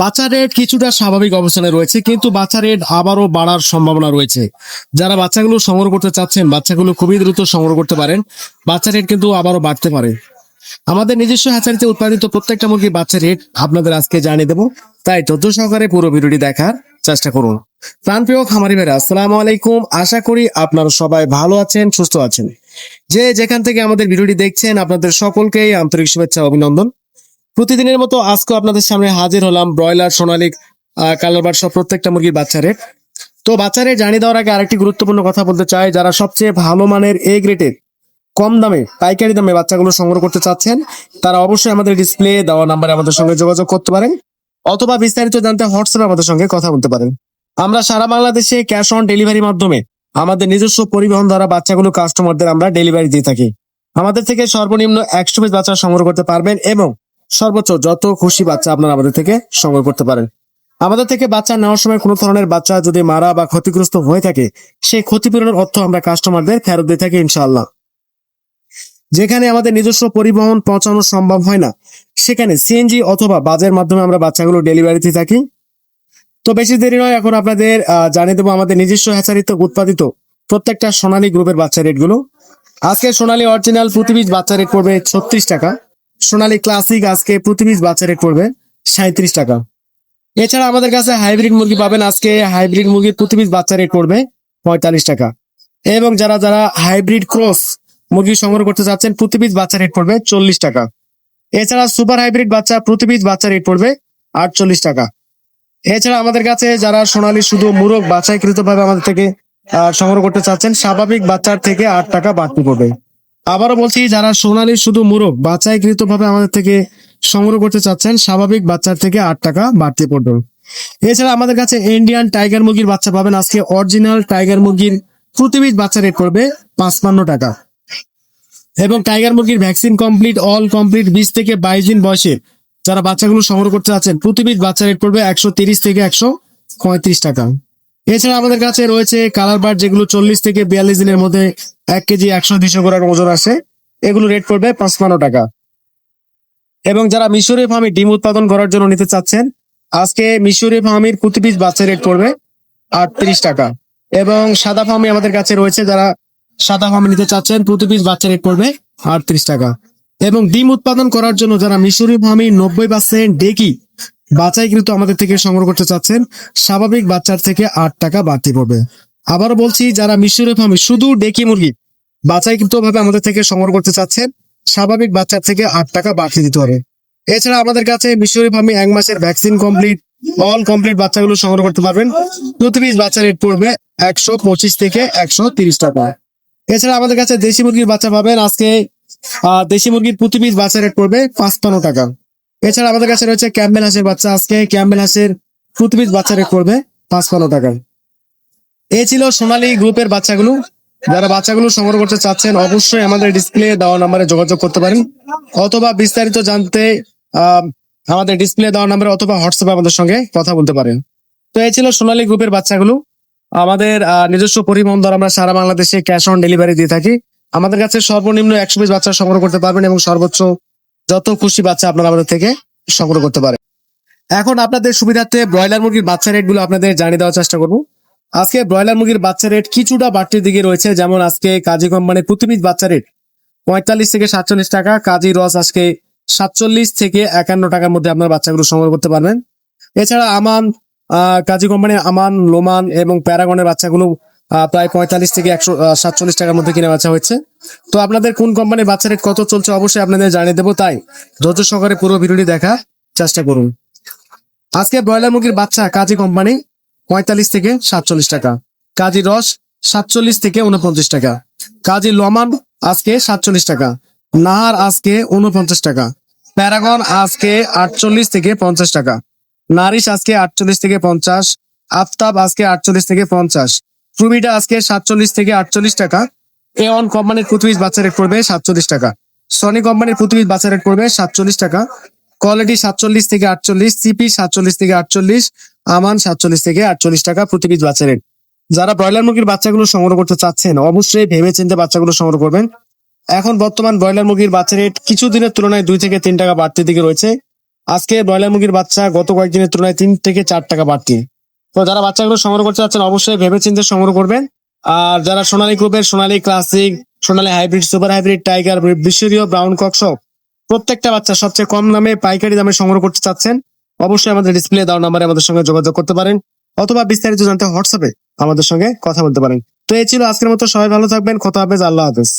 বাচ্চা রেট কিছুটা স্বাভাবিক অবস্থানে রয়েছে, কিন্তু বাচ্চা রেট আবারও বাড়ার সম্ভাবনা রয়েছে। যারা বাচ্চাগুলো সংগ্রহ করতে চাচ্ছেন, বাচ্চাগুলো খুবই দ্রুত সংগ্রহ করতে পারেন। বাচ্চা রেট কিন্তু আবারও বাড়তে পারে। আমাদের নিজস্ব হ্যাচারিতে উৎপাদিত প্রত্যেকটা মুরগির বাচ্চা রেট আপনাদের আজকে জানিয়ে দেবো। তাই ধৈর্য সহকারে পুরো ভিডিওটি দেখার চেষ্টা করুন। প্রাণপ্রিয় খামারি ভাইরা, আসসালামু আলাইকুম। আশা করি আপনারা সবাই ভালো আছেন, সুস্থ আছেন। যে যেখান থেকে আমাদের ভিডিওটি দেখছেন, আপনাদের সকলকেই আন্তরিক শুভেচ্ছা, অভিনন্দন। প্রতিদিনের মতো আজকে আপনাদের সামনে হাজির হলাম ব্রয়লার, সোনালিক কালার বার সব প্রত্যেকটা মুরগির বাচ্চা রেট তো বাচ্চা রেট জানিয়ে দেওয়ার আগে আরেকটি গুরুত্বপূর্ণ কথা বলতে চাই, যারা সবচেয়ে ভালো মানের এ গ্রেডের কম দামে, পাইকারি দামে বাচ্চাগুলো সংগ্রহ করতে চাচ্ছেন, তারা অবশ্যই আমাদের ডিসপ্লে দেওয়া নাম্বারে আমাদের সঙ্গে যোগাযোগ করতে পারেন, অথবা বিস্তারিত জানতে হোয়াটসঅ্যাপে আমাদের সঙ্গে কথা বলতে পারেন। আমরা সারা বাংলাদেশে ক্যাশ অন ডেলিভারির মাধ্যমে আমাদের নিজস্ব পরিবহন দ্বারা বাচ্চাগুলো কাস্টমারদের আমরা ডেলিভারি দিয়ে থাকি। আমাদের থেকে সর্বনিম্ন একশো পিস বাচ্চা সংগ্রহ করতে পারবেন এবং সর্বোচ্চ যত খুশি বাচ্চা আপনারা আমাদের থেকে সংগ্রহ করতে পারেন। আমাদের থেকে বাচ্চা নেওয়ার সময় কোনো ধরনের বাচ্চা যদি মারা বা ক্ষতিগ্রস্ত হয়ে থাকে, সেই ক্ষতিপূরণের অর্থ আমরা কাস্টমারদের ফেরত দিয়ে থাকি ইনশাআল্লাহ। যেখানে আমাদের নিজস্ব পরিবহন পৌঁছানো সম্ভব হয় না, সেখানে সিএনজি অথবা বাজের মাধ্যমে আমরা বাচ্চাগুলো ডেলিভারিতে থাকি। তো বেশি দেরি নয়, এখন আপনাদের জানিয়ে দেবো আমাদের নিজস্ব হ্যাচারিতে উৎপাদিত প্রত্যেকটা সোনালী গ্রুপের বাচ্চা রেটগুলো আজকে সোনালী অরিজিনাল প্রতি পিস বাচ্চা রেট পড়বে ছত্রিশ টাকা। সোনালী ক্লাসিক আজকে প্রতি পিস বাচ্চা রেট পড়বে সাঁত্রিশ টাকা। এছাড়া আমাদের কাছে হাইব্রিড মুরগি পাবেন, আজকে হাইব্রিড মুরগির প্রতি পিস বাচ্চা রেট পড়বে পঁয়তাল্লিশ টাকা। এবং যারা যারা হাইব্রিড ক্রস মুরগি সংগ্রহ করতে চাচ্ছেন, প্রতি পিস বাচ্চা রেট পড়বে চল্লিশ টাকা। এছাড়া সুপার হাইব্রিড বাচ্চা প্রতি পিস বাচ্চা রেট পড়বে আটচল্লিশ টাকা। এছাড়া আমাদের কাছে যারা সোনালী শুধু মুরগ বাছাইকৃত ভাবে আমাদের থেকে সংগ্রহ করতে চাচ্ছেন, স্বাভাবিক বাচ্চার থেকে আট টাকা বাড়তি পড়বে। আবারও বলছি, যারা সোনালী শুধু মুরগ বাছাইকৃত ভাবে আমাদের থেকে সংগ্রহ করতে চাচ্ছেন, স্বাভাবিক বাচ্চার থেকে আট টাকা বাড়তি পড়বে এছাড়া আমাদের কাছে ইন্ডিয়ান টাইগার মুরগির বাচ্চা পাবেন। আজকে অরিজিনাল টাইগার মুরগির প্রতিবিধ বাচ্চা রেট পড়বে পাঁচপান্ন টাকা। এবং টাইগার মুরগির ভ্যাকসিন কমপ্লিট অল কমপ্লিট বিশ থেকে বাইশ দিন বয়সের যারা বাচ্চাগুলো সংগ্রহ করতে আছেন প্রতিবিধ বাচ্চা রেট পড়বে একশো তিরিশ থেকে একশো পঁয়ত্রিশ টাকা। এছাড়া আমাদের কাছে রয়েছে কালার বার যেগুলো চল্লিশ থেকে বিয়াল্লিশ দিনের মধ্যে এক কেজি একশো দুশো গ্রাম ওজন আসে। এগুলো রেট পড়বে পাঁচপান্ন টাকা। এবং যারা মিশরি ফার্মে ডিম উৎপাদন করার জন্য নিতে চাচ্ছেন, আজকে মিশরি ফার্মের প্রতি পিস বাচ্চা রেট পড়বে আটত্রিশ টাকা। এবং সাদা ফার্মে আমাদের কাছে রয়েছে যারা সাদা ফার্মে নিতে চাচ্ছেন প্রতি পিস বাচ্চা রেট পড়বে আটত্রিশ টাকা। এবং ডিম উৎপাদন করার জন্য যারা মিশরি ফার্মে নব্বই পার্সেন্ট ডেকি বাছাইকৃত আমাদের থেকে সংগ্রহ করতে চাচ্ছেন। স্বাভাবিক বাচ্চার থেকে আট টাকা বাড়তি পড়বে। আবার বলছি, যারা মিশরি ফার্মে শুধু ডেকি মুরগি বাছাইকৃত ভাবে আমাদের থেকে সংগ্রহ করতে চাচ্ছেন, স্বাভাবিক বাচ্চার থেকে আট টাকা বাড়তি দিতে হবে। এছাড়া আমাদের কাছে মিশরি ফার্মে এক মাসের ভ্যাকসিন কমপ্লিট, অল কমপ্লিট বাচ্চাগুলো সংগ্রহ করতে পারবেন। প্রতি পিস বাচ্চা রেট পড়বে একশো পঁচিশ থেকে একশো তিরিশ টাকা। এছাড়া আমাদের কাছে দেশি মুরগির বাচ্চা পাবেন। আজকে দেশি মুরগির প্রতি পিস বাচ্চা রেট পড়বে পাঁচপান্ন টাকা। এছাড়া আমাদের কাছে রয়েছে ক্যাম্বেল হাঁসের বাচ্চা। আজকে ক্যাম্বেল হাঁসের প্রতি পিস বাচ্চা রেট পড়বে পাঁচপান্ন টাকা এই ছিল সোনালী গ্রুপের বাচ্চাগুলো। যারা বাচ্চাগুলো সংগ্রহ করতে চাচ্ছেন, অবশ্যই আমাদের ডিসপ্লে দেওয়া নাম্বারে যোগাযোগ করতে পারেন। অথবা বিস্তারিত জানতে আমাদের ডিসপ্লে দেওয়া নাম্বারে অথবা হোয়াটসঅ্যাপে আমাদের সঙ্গে কথা বলতে পারেন। তো এই ছিল সোনালী গ্রুপের বাচ্চাগুলো। আমাদের নিজস্ব পরিবহন দ্বারা আমরা সারা বাংলাদেশে ক্যাশ অন ডেলিভারি দিয়ে থাকি। আমাদের কাছে সর্বনিম্ন একশো পিস বাচ্চা সংগ্রহ করতে পারবেন এবং সর্বোচ্চ যত খুশি বাচ্চা আপনারা আমাদের থেকে সংগ্রহ করতে পারেন। এখন আপনাদের সুবিধার্থে ব্রয়লার মুরগির বাচ্চা রেটগুলো আপনাদের জানিয়ে দেওয়ার চেষ্টা করব। আজকে ব্রয়লার মুরগির বাচ্চা রেট কিছুটা বাড়তির দিকে রয়েছে, যেমন আজকে কাজী কোম্পানির প্রতি পিস বাচ্চা রেট পঁয়তাল্লিশ থেকে সাতচল্লিশ টাকা, কাজী রস আজকে সাতচল্লিশ থেকে একান্ন টাকার মধ্যে আপনার বাচ্চাগুলো সংগ্রহ করতে পারবেন। এছাড়া আমান কাজী কোম্পানির আমান, লোমান এবং প্যারাগনের বাচ্চাগুলো প্রায় পঁয়তাল্লিশ থেকে একশো সাতচল্লিশ টাকার মধ্যে কিনে বাচ্চা হচ্ছে তো আপনাদের কোন কোম্পানির বাচ্চা রেট কত চলছে অবশ্যই আপনাদের জানিয়ে দেবো। তাই ধৈর্য সহকারে পুরো ভিডিওটি দেখা চেষ্টা করুন। আজকে ব্রয়লার মুরগির বাচ্চা কাজী কোম্পানি পঁয়তাল্লিশ থেকে সাতচল্লিশ টাকা। কাজী রস সাতচল্লিশ থেকে উনপঞ্চাশ টাকা। কাজী লমান আজকে সাতচল্লিশ টাকা। নাহার আজকে উনপঞ্চাশ টাকা। প্যারাগন আজকে আটচল্লিশ থেকে পঞ্চাশ টাকা। নারিশ আজকে আটচল্লিশ থেকে পঞ্চাশ। আফতাব আজকে আটচল্লিশ থেকে পঞ্চাশ। ফ্রুমিটা আজকে সাতচল্লিশ থেকে আটচল্লিশ টাকা। এ অন কোম্পানির প্রতি পিস বাচ্চা রেট পড়বে সাতচল্লিশ টাকা। সনি কোম্পানির প্রতি পিস বাচ্চা রেট পড়বে সাতচল্লিশ টাকা। কোয়ালিটি সাতচল্লিশ থেকে আটচল্লিশ, সিপি সাতচল্লিশ থেকে আটচল্লিশ, আমান সাতচল্লিশ থেকে আটচল্লিশ টাকা প্রতি পিস বাচ্চা রেট। যারা ব্রয়লার মুরগির বাচ্চাগুলো সংগ্রহ করতে চাচ্ছেন, অবশ্যই ভেবে চিন্তে বাচ্চাগুলো সংগ্রহ করবেন। এখন বর্তমান ব্রয়লার মুরগির বাচ্চা রেট কিছু দিনের তুলনায় দুই থেকে তিন টাকা বাড়তির দিকে রয়েছে। আজকে ব্রয়লার মুরগির বাচ্চা গত কয়েকদিনের তুলনায় তিন থেকে চার টাকা বাড়তি। তো যারা বাচ্চাগুলো সংগ্রহ করতে চাচ্ছেন, অবশ্যই ভেবে চিন্তে সংগ্রহ করবেন। আর যারা সোনালী গ্রুপের, সোনালী ক্লাসিক সোনালী হাইব্রিড সুপার হাইব্রিড টাইগার বিশ্বরীয় ব্রাউন ককসব প্রত্যেকটা বাচ্চা সবচেয়ে কম দামে, পাইকারি দামে সংগ্রহ করতে চাচ্ছেন, অবশ্যই আমাদের ডিসপ্লে দেওয়ার নাম্বারে আমাদের সঙ্গে যোগাযোগ করতে পারেন, অথবা বিস্তারিত জানতে হোয়াটসঅ্যাপে আমাদের সঙ্গে কথা বলতে পারেন। তো এই ছিল আজকের মতো, সবাই ভালো থাকবেন, কথা হাফেজ আল্লাহ হাফেজ।